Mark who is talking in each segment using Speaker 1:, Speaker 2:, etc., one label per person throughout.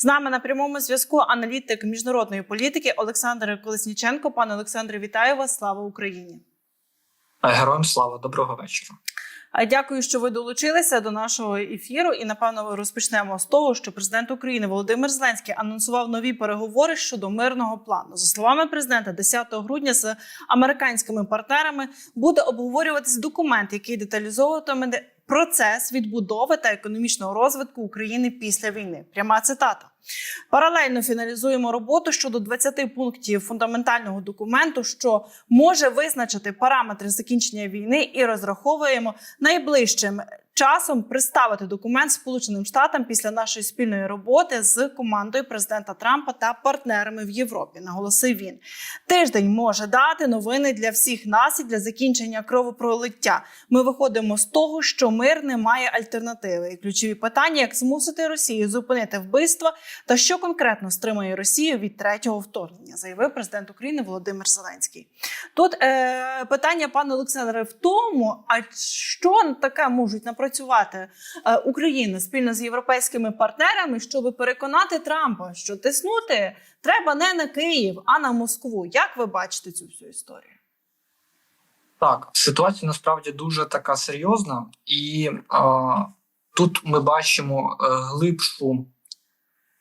Speaker 1: З нами на прямому зв'язку аналітик міжнародної політики Олександр Колесніченко. Пане Олександре, вітаю вас! Слава Україні!
Speaker 2: Героям слава, доброго вечора.
Speaker 1: Дякую, що ви долучилися до нашого ефіру. І напевно розпочнемо з того, що президент України Володимир Зеленський анонсував нові переговори щодо мирного плану. За словами президента, 10 грудня з американськими партнерами буде обговорюватись документ, який деталізовуватиме процес відбудови та економічного розвитку України після війни. Пряма цитата. Паралельно фіналізуємо роботу щодо 20 пунктів фундаментального документу, що може визначити параметри закінчення війни, і розраховуємо найближчим часом представити документ Сполученим Штатам після нашої спільної роботи з командою президента Трампа та партнерами в Європі. Наголосив він. Тиждень може дати новини для всіх нас і для закінчення кровопролиття. Ми виходимо з того, що мир не має альтернативи. І ключові питання, як змусити Росію зупинити вбивства та що конкретно стримує Росію від третього вторгнення, заявив президент України Володимир Зеленський. Тут е, питання, пане Олександре, в тому, а що таке можуть напрацювати е, Україна спільно з європейськими партнерами, щоб переконати Трампа, що тиснути треба не на Київ, а на Москву. Як ви бачите цю всю історію?
Speaker 2: Так, ситуація насправді дуже така серйозна, і а, тут ми бачимо е, глибшу,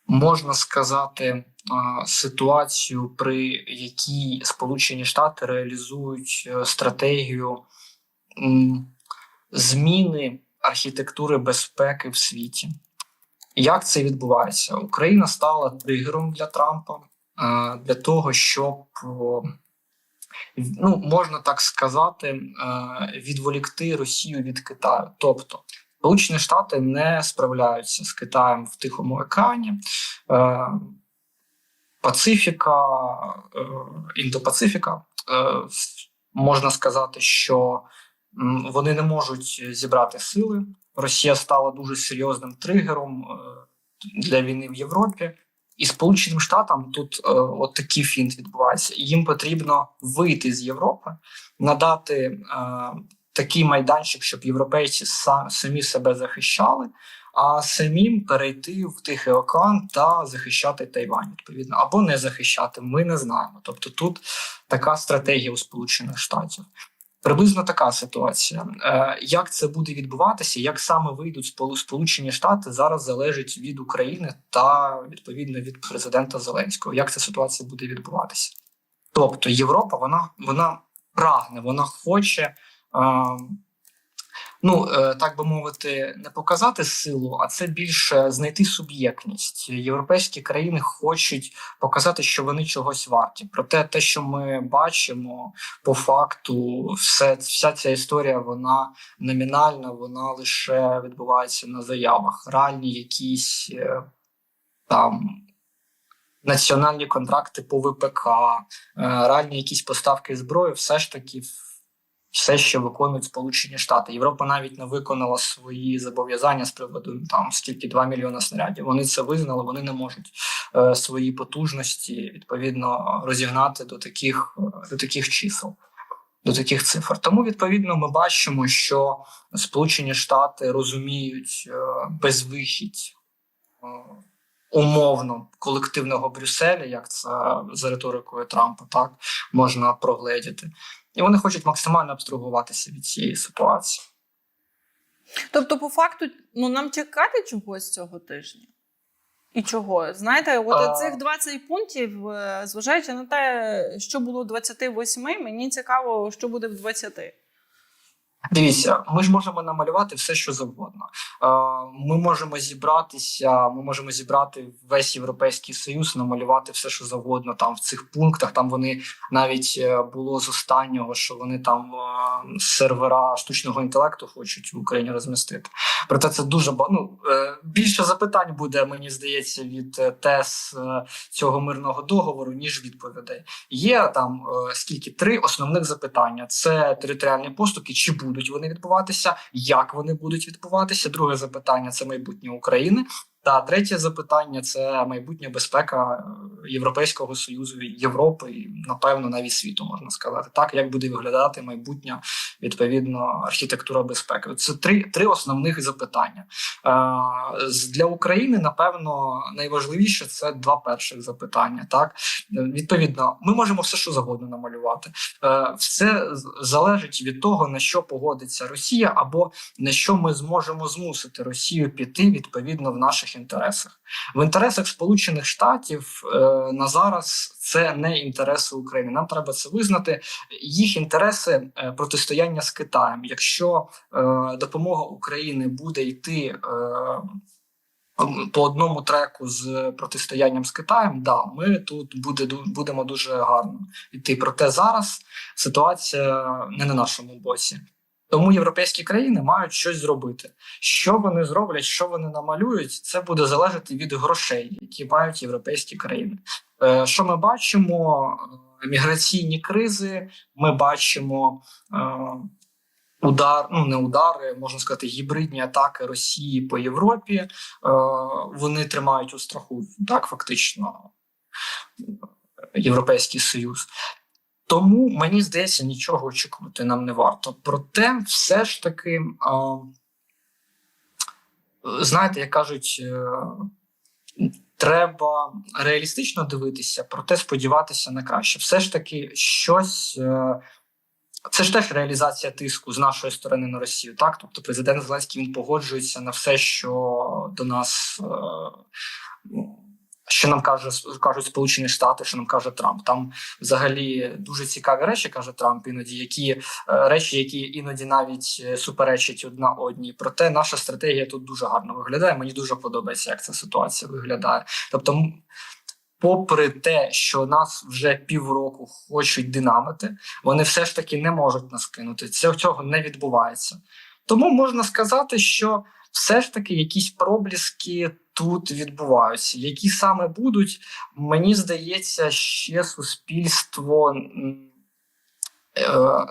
Speaker 2: можна сказати, ситуацію, при якій Сполучені Штати реалізують е, стратегію зміни архітектури безпеки в світі. Як це відбувається? Україна стала тригером для Трампа е, для того, щоб ну можна так сказати, е, відволікти Росію від Китаю. Тобто, Сполучені Штати не справляються з Китаєм в Тихому океані. Е, Пацифіка, е, Індопацифіка. Е, Можна сказати, що вони не можуть зібрати сили. Росія стала дуже серйозним тригером для війни в Європі. І Сполученим Штатам тут от такий фінт відбувається. Їм потрібно вийти з Європи, надати такий майданчик, щоб європейці са, самі себе захищали, а самим перейти в Тихий океан та захищати Тайвань, відповідно, або не захищати. Ми не знаємо. Тобто, тут така стратегія у Сполучених Штатів. Приблизно така ситуація. Е, Як це буде відбуватися, як саме вийдуть Сполу- Сполучені Штати, зараз залежить від України та відповідно від президента Зеленського. Як ця ситуація буде відбуватися? Тобто Європа, вона вона прагне, вона хоче. Ну, е, так би мовити, не показати силу, а це більше знайти суб'єктність. Європейські країни хочуть показати, що вони чогось варті. Проте, те, що ми бачимо, по факту, все вся ця історія вона номінальна, вона лише відбувається на заявах. Реальні якісь е, там. Національні контракти по ВПК, е, реальні якісь поставки зброї, все ж таки все, що виконують Сполучені Штати. Європа навіть не виконала свої зобов'язання з приводу там скільки 2 мільйони снарядів. Вони це визнали, вони не можуть е, свої потужності відповідно розігнати до таких, е, до таких чисел. До таких цифр. Тому відповідно ми бачимо, що Сполучені Штати розуміють е, безвихідь е, умовно колективного Брюсселя, як це за риторикою Трампа, так можна прогледіти, і вони хочуть максимально абстрагуватися від цієї ситуації.
Speaker 1: Тобто, по факту, ну нам чекати чогось цього тижня? І чого? Знаєте, от
Speaker 2: А.
Speaker 1: цих 20 пунктів, е, зважаючи на те, що було 28, мені цікаво, що буде в 20.
Speaker 2: Дивіться, ми ж можемо намалювати все, що завгодно. Е, Ми можемо зібратися, ми можемо зібрати весь європейський союз, намалювати все, що завгодно там в цих пунктах. Там вони навіть е, було з останнього, що вони там е, сервера штучного інтелекту хочуть в Україні розмістити. Проте це дуже ну, е, більше запитань буде, мені здається, від е, тез е, цього мирного договору, ніж відповідей. Є там скільки три основних запитання: це територіальні поступки, чи будуть вони відбуватися, як вони будуть відбуватися. Друге запитання це майбутнє України. Та третє запитання це майбутня безпека е, Європейського союзу, Європи і напевно навіть світу можна сказати. Так як буде виглядати майбутня відповідно архітектура безпеки. Це три, три основних запитання. Е, Для України напевно найважливіше це два перших запитання. Так Е, відповідно, ми можемо все, що завгодно намалювати. Все залежить від того на що погодиться Росія, або на що ми зможемо змусити Росію піти відповідно в наших інтересах. В інтересах Сполучених Штатів е, на зараз це не інтереси України. Нам треба це визнати. Їх інтереси е, протистояння з Китаєм. Якщо е, допомога України буде йти. По одному треку з протистоянням з Китаєм, да, ми тут буде будемо дуже гарно йти. Проте зараз ситуація не на нашому боці. Тому європейські країни мають щось зробити. Що вони зроблять, що вони намалюють, це буде залежати від грошей, які мають європейські країни. Е, Що ми бачимо? Е, Міграційні кризи, ми бачимо е, удар, ну не удари, можна сказати, гібридні атаки Росії по Європі. Вони тримають у страху так, фактично, Європейський Союз. Тому мені здається, нічого очікувати нам не варто. Проте, все ж таки, знаєте, як кажуть, е, треба реалістично дивитися, проте сподіватися на краще. Все ж таки, щось. е, Це ж теж реалізація тиску з нашої сторони на Росію. Так, тобто, президент Зеленський він погоджується на все, що до нас. е, що нам каже кажуть Сполучені Штати, що нам каже Трамп. Там взагалі дуже цікаві речі каже Трамп, іноді які е, речі, які іноді навіть е, суперечать одна одній. Проте наша стратегія тут дуже гарно виглядає. Мені дуже подобається, як ця ситуація виглядає. Тобто, попри те, що нас вже півроку хочуть динамити, вони все ж таки не можуть нас кинути. Цього цього не відбувається. Тому можна сказати, що все ж таки якісь пробліски тут відбуваються. Які саме будуть, мені здається, ще суспільство е,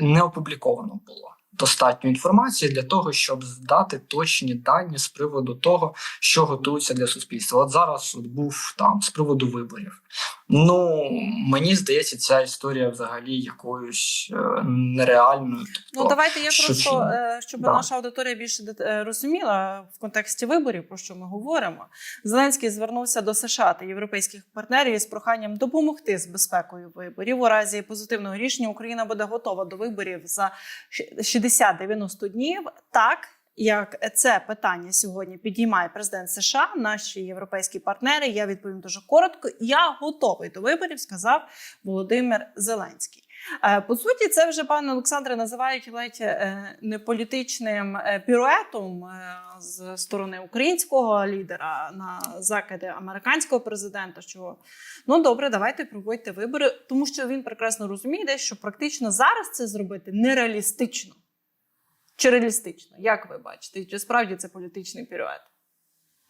Speaker 2: не опубліковано було. Достатньо інформації для того, щоб здати точні дані з приводу того, що готується для суспільства. От зараз от був там з приводу виборів. Ну мені здається, ця історія взагалі якоюсь е, нереальною. Тобто,
Speaker 1: Ну давайте я
Speaker 2: що
Speaker 1: просто
Speaker 2: чи-
Speaker 1: е, щоб
Speaker 2: Да.
Speaker 1: наша аудиторія більше е, розуміла в контексті виборів, про що ми говоримо. Зеленський звернувся до США та європейських партнерів із проханням допомогти з безпекою виборів. У разі позитивного рішення Україна буде готова до виборів за щ- 60-90 днів. Так. Як це питання сьогодні підіймає президент США, наші європейські партнери, я відповім дуже коротко. Я готовий до виборів, сказав Володимир Зеленський. Е, По суті, це вже пане Олександре називають ледь е, не політичним е, піруетом з сторони українського лідера на закиди американського президента. Що ну добре, давайте проводьте вибори, тому що він прекрасно розуміє, що практично зараз це зробити нереалістично. Чи реалістично? Як ви бачите? Чи справді це політичний пірует?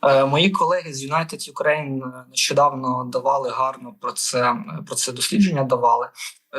Speaker 2: Е, Мої колеги з United Ukraine нещодавно давали гарно про це про це дослідження. Давали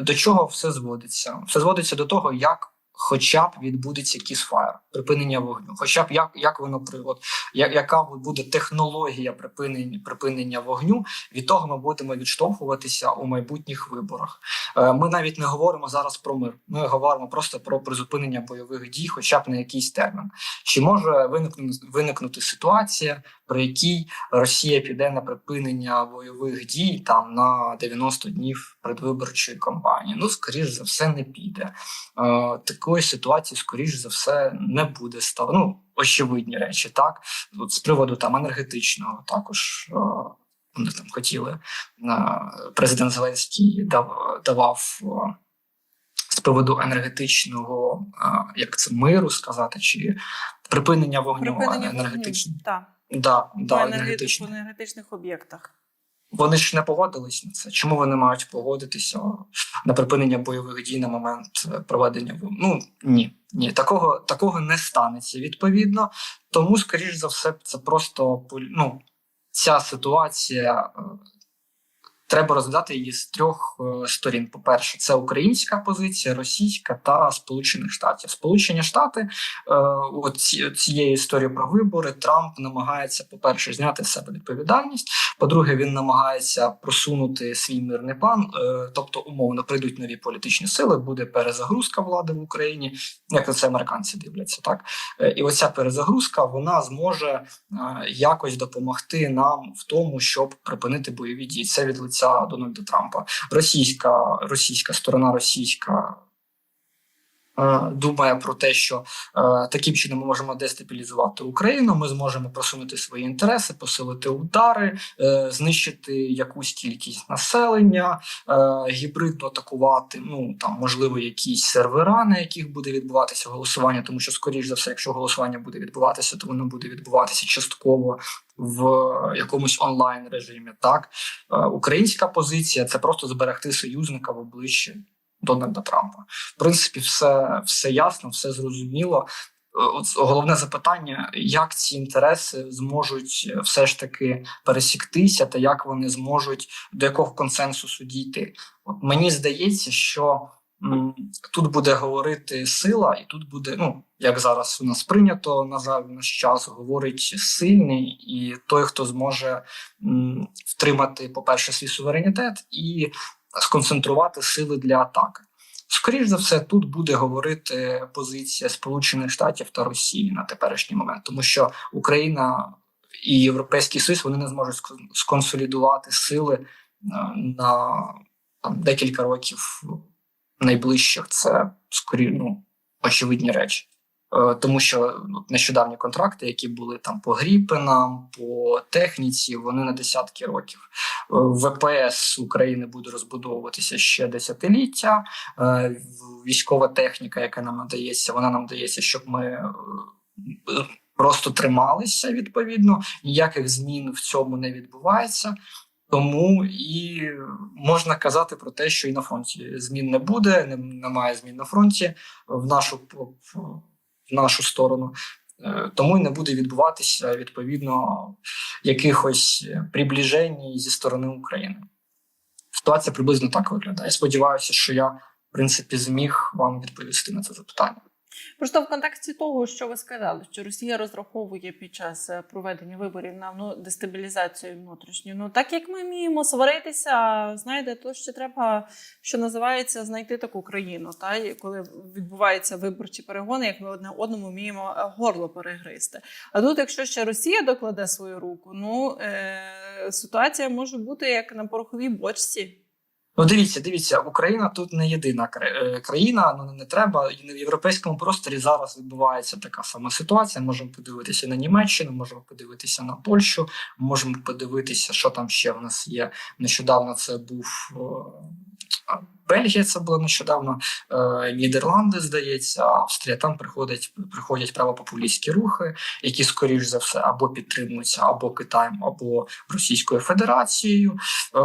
Speaker 2: до чого все зводиться? Все зводиться до того, як. Хоча б відбудеться кісфайр, припинення вогню, хоча б як, як воно от, як, яка буде технологія припинення припинення вогню, від того ми будемо відштовхуватися у майбутніх виборах. Е, Ми навіть не говоримо зараз про мир. Ми говоримо просто про призупинення бойових дій, хоча б на якийсь термін. Чи може виникнути виникнути ситуація, при якій Росія піде на припинення бойових дій там на 90 днів предвиборчої кампанії? Ну, скоріш за все, не піде. Е, такої ситуації, скоріш за все, не буде став. Ну, очевидні речі, так От з приводу там енергетичного, також е, вони там хотіли. е, Президент Зеленський дав, давав. З приводу енергетичного, як це миру сказати, чи припинення вогню енергетичного. Да,
Speaker 1: по,
Speaker 2: да,
Speaker 1: енергетичних, по енергетичних об'єктах.
Speaker 2: Вони ж не погодились на це. Чому вони мають погодитися на припинення бойових дій на момент е, проведення? Ну ні, ні, такого такого не станеться відповідно. Тому, скоріш за все, це просто ну, ця ситуація е, треба розглядати її з трьох е, сторін. По-перше, це українська позиція, російська та Сполучених Штатів. Сполучені Штати, е, от ці- цією історією про вибори, Трамп намагається, по-перше, зняти з себе відповідальність. По-друге, він намагається просунути свій мирний план, е, тобто, умовно, прийдуть нові політичні сили, буде перезагрузка влади в Україні, як на це американці дивляться, так і оця перезагрузка вона зможе якось допомогти нам в тому, щоб припинити бойові дії. Це від лиця Дональда Трампа. Російська російська сторона, російська. Е, Думає про те, що е, таким чином ми можемо дестабілізувати Україну. Ми зможемо просунути свої інтереси, посилити удари, е, знищити якусь кількість населення, гібридно атакувати. Ну там можливо якісь сервера, на яких буде відбуватися голосування, тому що, скоріш за все, якщо голосування буде відбуватися, то воно буде відбуватися частково в якомусь онлайн режимі. Так українська позиція це просто зберегти союзника в обличчі Дональда Трампа. В принципі, все, все ясно, все зрозуміло. Е, головне запитання, як ці інтереси зможуть е, все ж таки пересіктися, та як вони зможуть до якого консенсусу дійти. От мені здається, що м, тут буде говорити сила, і тут буде, ну як зараз у нас прийнято, на жаль, наш час говорить сильний і той, хто зможе м, втримати, по-перше, свій суверенітет і сконцентрувати сили для атаки. Скоріш за все, тут буде говорити позиція Сполучених Штатів та Росії на теперішній момент, тому що Україна і Європейський Союз вони не зможуть скон- сконсолідувати сили е, на там, декілька років найближчих. Це скорі, ну, очевидні речі. Е, Тому що ну, нещодавні контракти, які були там по Гріпенам, по техніці, вони на десятки років. Е, ВПС України буде розбудовуватися ще десятиліття. Е, Військова техніка, яка нам надається, вона нам дається, щоб ми просто трималися відповідно. Ніяких змін в цьому не відбувається. Тому і можна казати про те, що і на фронті змін не буде, немає змін на фронті в нашу в нашу сторону. Е, Тому і не буде відбуватися відповідно якихось приближень зі сторони України. Ситуація приблизно так виглядає. Сподіваюся, що я в принципі зміг вам відповісти на це запитання.
Speaker 1: Просто в контексті того, що ви сказали, що Росія розраховує під час е, проведення виборів на ну, дестабілізацію внутрішню. Ну так як ми вміємо сваритися, знаєте, то ще треба, що називається, знайти таку країну. Та і коли відбуваються виборчі перегони, як ми одне одному вміємо е, горло перегризти. А тут, якщо ще Росія докладе свою руку, ну е- ситуація може бути як на пороховій бочці.
Speaker 2: Ну, дивіться, дивіться, Україна тут не єдина е, країна. Ну не треба і в європейському просторі зараз відбувається така сама ситуація. Можемо подивитися на Німеччину, можемо подивитися на Польщу, можемо подивитися, що там ще в нас є. Нещодавно це був е, Бельгія. Це було нещодавно. е, Нідерланди, здається, Австрія. Там приходять приходять правопопулістські рухи, які скоріш за все або підтримуються або Китаєм, або Російською Федерацією. Е,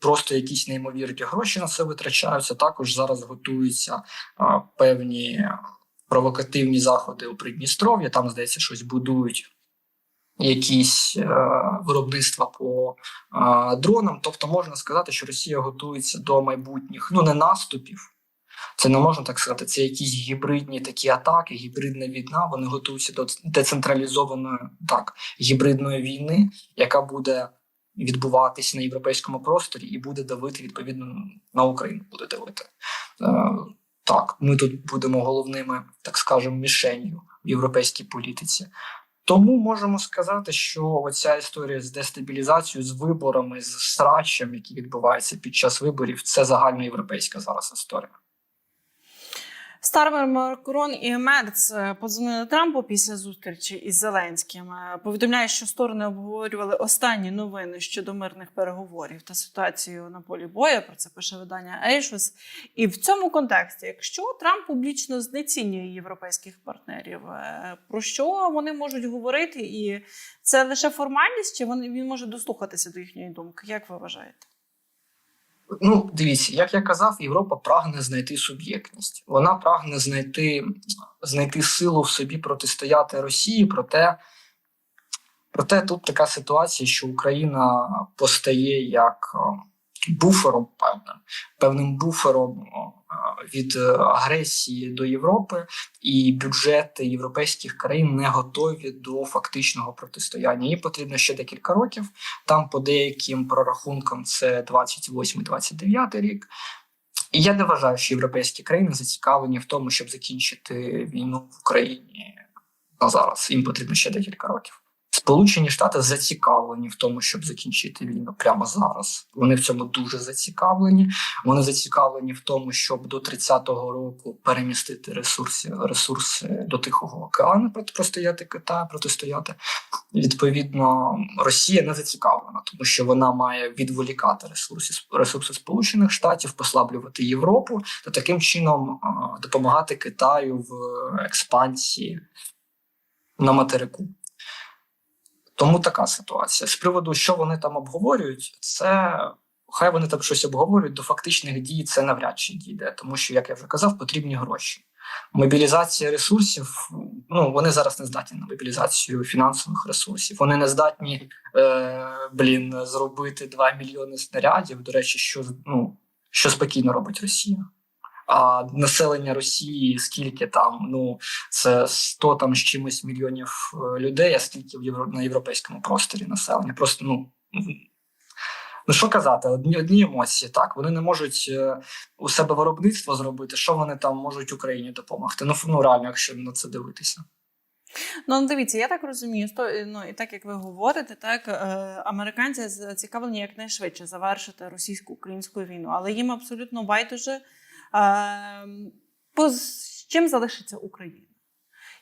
Speaker 2: просто якісь неймовірні гроші на це витрачаються. Також зараз готуються е, певні провокативні заходи у Придністров'ї. Там здається, щось будують. Якісь е, виробництва по е, дронам, тобто можна сказати, що Росія готується до майбутніх ну не наступів, це не можна так сказати. Це якісь гібридні такі атаки, гібридна війна. Вони готуються до децентралізованої так гібридної війни, яка буде відбуватися на європейському просторі і буде давити відповідно на Україну. Буде давити Е, так. Ми тут будемо головними, так скажемо, мішенью в європейській політиці. Тому можемо сказати, що оця історія з дестабілізацією, з виборами, з срачем, які відбуваються під час виборів, це загальноєвропейська зараз історія.
Speaker 1: Стармер Макрон і Мерц е, подзвонили Трампу після зустрічі із Зеленським. Е, Повідомляє, що сторони обговорювали останні новини щодо мирних переговорів та ситуацію на полі бою. Про це пише видання Axios. І в цьому контексті, якщо Трамп публічно знецінює європейських партнерів, е, про що вони можуть говорити? І це лише формальність, чи він може дослухатися до їхньої думки? Як ви вважаєте?
Speaker 2: Ну, дивіться, як я казав, Європа прагне знайти суб'єктність. Вона прагне знайти, знайти силу в собі протистояти Росії. Проте, проте тут така ситуація, що Україна постає як е, буфером певним, певним буфером від е, агресії до Європи, і бюджети європейських країн не готові до фактичного протистояння. Їм потрібно ще декілька років. Там, по деяким прорахункам, це 28-29 рік. І я не вважаю, що європейські країни зацікавлені в тому, щоб закінчити війну в Україні на зараз. Їм потрібно ще декілька років. Сполучені Штати зацікавлені в тому, щоб закінчити війну прямо зараз. Вони в цьому дуже зацікавлені. Вони зацікавлені в тому, щоб до 30-го року перемістити ресурси, ресурси до Тихого океану, проти протистояти Китаю, протистояти. Відповідно, Росія не зацікавлена, тому що вона має відволікати ресурси ресурси Сполучених Штатів, послаблювати Європу та таким чином допомагати Китаю в експансії на материку. Тому така ситуація. З приводу, що вони там обговорюють, це хай вони там щось обговорюють, до фактичних дій це навряд чи дійде, тому що, як я вже казав, потрібні гроші. Мобілізація ресурсів, ну вони зараз не здатні на мобілізацію фінансових ресурсів. Вони не здатні е, блін зробити 2 мільйони снарядів. До речі, що ну що спокійно робить Росія. А населення Росії скільки там? Ну це 100 там з чимось мільйонів е, людей, а скільки в євро на європейському просторі населення. Просто ну ну що казати, одні одні емоції. Так вони не можуть е, у себе виробництво зробити. Що вони там можуть Україні допомогти? Ну ну реально, якщо на це дивитися.
Speaker 1: Ну, дивіться, я так розумію, сто, ну і так як ви говорите, так е, американці зацікавлені якнайшвидше завершити російсько-українську війну, але їм абсолютно байдуже з чим залишиться Україна.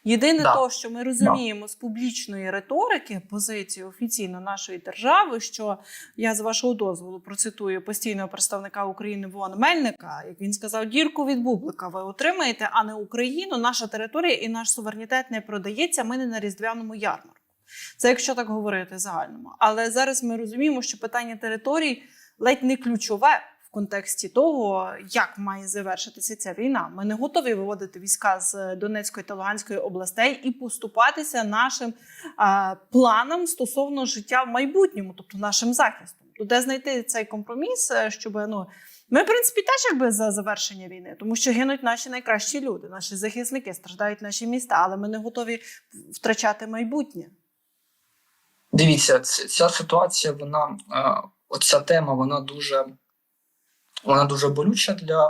Speaker 1: Єдине
Speaker 2: Да.
Speaker 1: то, що ми розуміємо з публічної риторики позиції офіційно нашої держави, що я з вашого дозволу процитую постійного представника України Вон Мельника, як він сказав, дірку від бублика ви отримаєте, а не Україну. Наша територія і наш суверенітет не продається. Ми не на різдвяному ярмарку. Це якщо так говорити загальному. Але зараз ми розуміємо, що питання територій ледь не ключове контексті того, як має завершитися ця війна. Ми не готові виводити війська з Донецької та Луганської областей і поступатися нашим а, планам стосовно життя в майбутньому, тобто нашим захистом. То де знайти цей компроміс, е, щоб ну. Ми, в принципі, теж якби за завершення війни, тому що гинуть наші найкращі люди, наші захисники, страждають наші міста, але ми не готові втрачати майбутнє.
Speaker 2: Дивіться, ця ситуація, вона е, оця тема, вона дуже вона дуже болюча для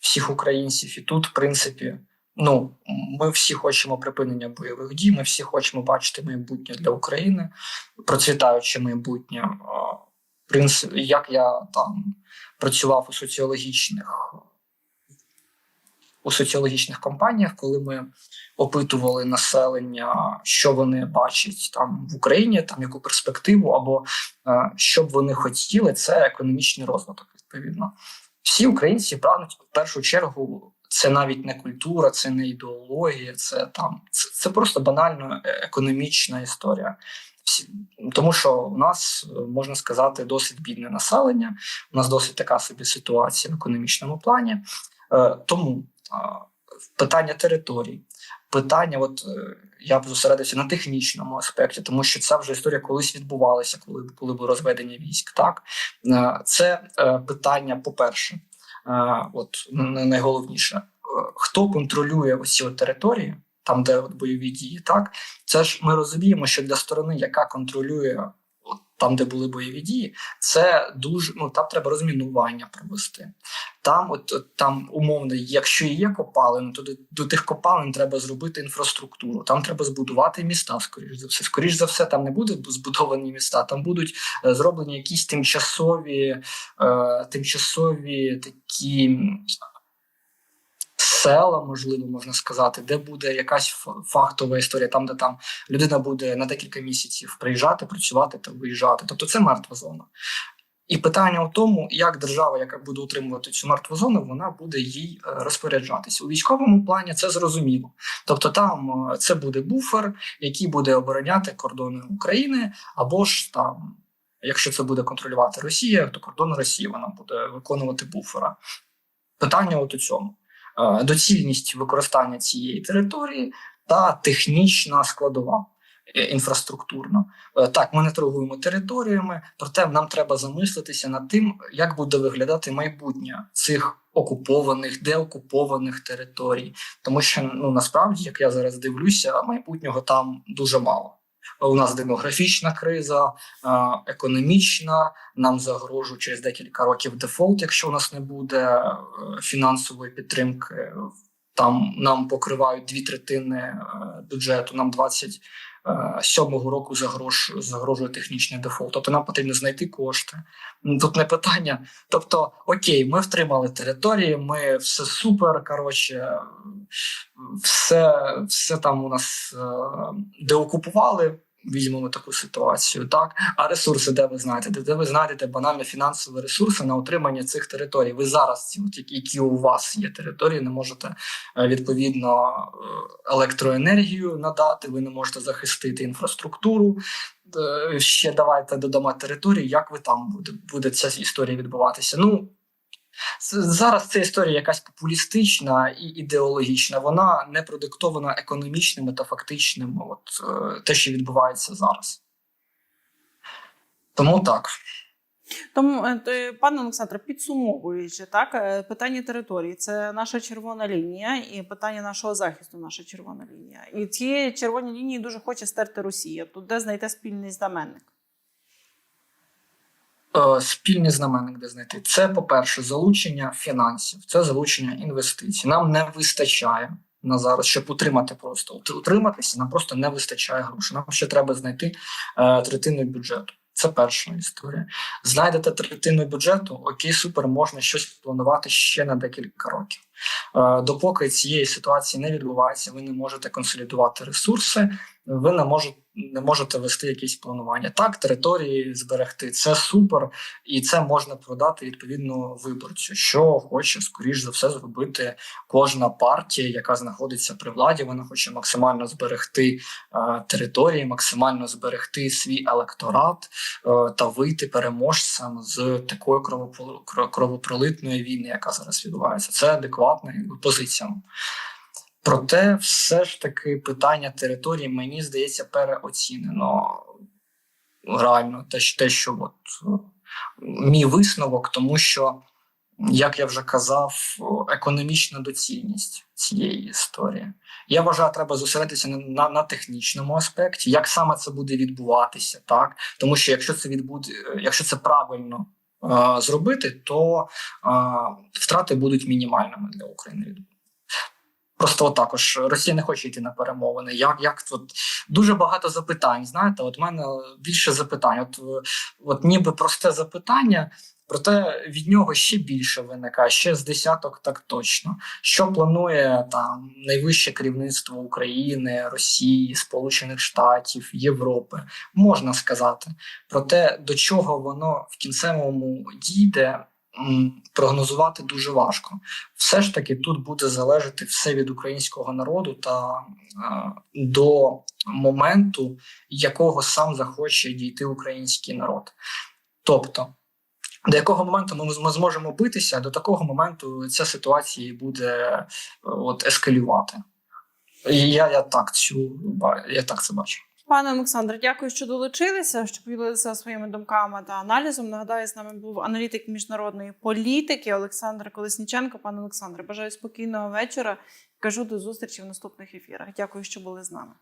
Speaker 2: всіх українців. І тут, в принципі, ну ми всі хочемо припинення бойових дій. Ми всі хочемо бачити майбутнє для України, процвітаюче майбутнє. В принципі, як я там працював у соціологічних у соціологічних кампаніях, коли ми опитували населення, що вони бачать там в Україні, там яку перспективу, або е, що б вони хотіли, це економічний розвиток. Відповідно, всі українці прагнуть в першу чергу. Це навіть не культура, це не ідеологія, це там це, це просто банально економічна історія. Всі, тому що у нас можна сказати досить бідне населення. У нас досить така собі ситуація в економічному плані. Е, тому питання територій, питання, от е, я б зосередився на технічному аспекті, тому що ця вже історія колись відбувалася, коли коли було розведення військ. Так Е, це е, питання, по-перше, от найголовніше, хто контролює ці території, там, де от бойові дії, так це ж ми розуміємо, що для сторони, яка контролює. Там, де були бойові дії, це дуже ну там треба розмінування провести. Там, от, там умовно, якщо є копалини, то до, до тих копалин треба зробити інфраструктуру. Там треба збудувати міста. Скоріш за все, скоріш за все, там не будуть збудовані міста. Там будуть е, зроблені якісь тимчасові, е, тимчасові такі. Села, можливо, можна сказати, де буде якась ф- фактова історія, там, де там людина буде на декілька місяців приїжджати, працювати та виїжджати. Тобто це мертва зона. І питання у тому, як держава, яка буде утримувати цю мертву зону, вона буде їй е, розпоряджатися. У військовому плані це зрозуміло. Тобто, там е, це буде буфер, який буде обороняти кордони України, або ж там, якщо це буде контролювати Росія, то кордон Росії вона буде виконувати буфера. Питання от у цьому. Е, Доцільність використання цієї території та технічна складова. е, інфраструктурно. Е, Так, ми не торгуємо територіями, проте нам треба замислитися над тим, як буде виглядати майбутнє цих окупованих, деокупованих територій. Тому що ну насправді, як я зараз дивлюся, майбутнього там дуже мало. У нас демографічна криза, е, економічна. Нам загрожує через декілька років дефолт, якщо у нас не буде е, фінансової підтримки. Там нам покривають дві третини е, бюджету. Нам 27-го року загрожує, загрожує технічний дефолт. Тобто нам потрібно знайти кошти. Тут не питання. Тобто, окей, ми втримали території, ми все супер. Коротше, все, все там у нас е, деокупували. Візьмемо таку ситуацію, так а ресурси, де ви знаєте, де, ви знайдете банально фінансові ресурси на утримання цих територій. Ви зараз ці, от, які- у вас є території, не можете е, відповідно е, електроенергію надати. Ви не можете захистити інфраструктуру. Е, Ще давайте додамо території. Як ви там буде, буде ця історія відбуватися? Ну зараз ця історія якась популістична і ідеологічна. Вона не продиктована економічними та фактичними, от е, те, що відбувається зараз. Тому так.
Speaker 1: Тому, то, е, пане Олександре, підсумовуючи, так е, питання території це наша червона лінія, і питання нашого захисту наша червона лінія. І ці червоні лінії дуже хоче стерти Росія. Тут де знайти спільний знаменник?
Speaker 2: Е, Спільний знаменник, де знайти. Це, по-перше, залучення фінансів, це залучення інвестицій. Нам не вистачає на зараз, щоб утримати просто утриматися. Нам просто не вистачає грошей. Нам ще треба знайти е, третину бюджету. Це перша історія. Знайдете третину бюджету, окей, супер, можна щось планувати ще на декілька років. Е, допоки цієї ситуації не відбувається, ви не можете консолідувати ресурси, ви не можете не можете вести якісь планування. Так, території зберегти це супер, і це можна продати відповідно виборцю, що хоче скоріш за все зробити кожна партія, яка знаходиться при владі. Вона хоче максимально зберегти е, території, максимально зберегти свій електорат е, та вийти переможцем з такої кровопролитної війни, яка зараз відбувається. Це адекватна позиція. Проте, все ж таки, питання території, мені здається, переоцінено реально те, те, що от, мій висновок, тому що, як я вже казав, економічна доцільність цієї історії. Я вважаю, треба зосередитися на, на технічному аспекті, як саме це буде відбуватися, так тому що якщо це відбуде, якщо це правильно е, зробити, то е, втрати будуть мінімальними для України. Просто також Росія не хоче йти на перемовини. Як як от дуже багато запитань? Знаєте, от мене більше запитань. От, е, от ніби просте запитання, проте від нього ще більше виникає, ще з десяток, так точно. Що планує там найвище керівництво України, Росії, Сполучених Штатів, Європи, можна сказати. Проте до чого воно в кінцевому дійде. Прогнозувати дуже важко. Все ж таки тут буде залежати все від українського народу та е, до моменту, якого сам захоче дійти український народ. Тобто, до якого моменту ми, ми зможемо битися, до такого моменту ця ситуація буде е, от, ескалювати. І я, я, так цю, я так це бачу.
Speaker 1: Пане Олександре, дякую, що долучилися, що поділилися своїми думками та аналізом. Нагадаю, з нами був аналітик міжнародної політики Олександр Колесніченко. Пане Олександре, бажаю спокійного вечора. Кажу до зустрічі в наступних ефірах. Дякую, що були з нами.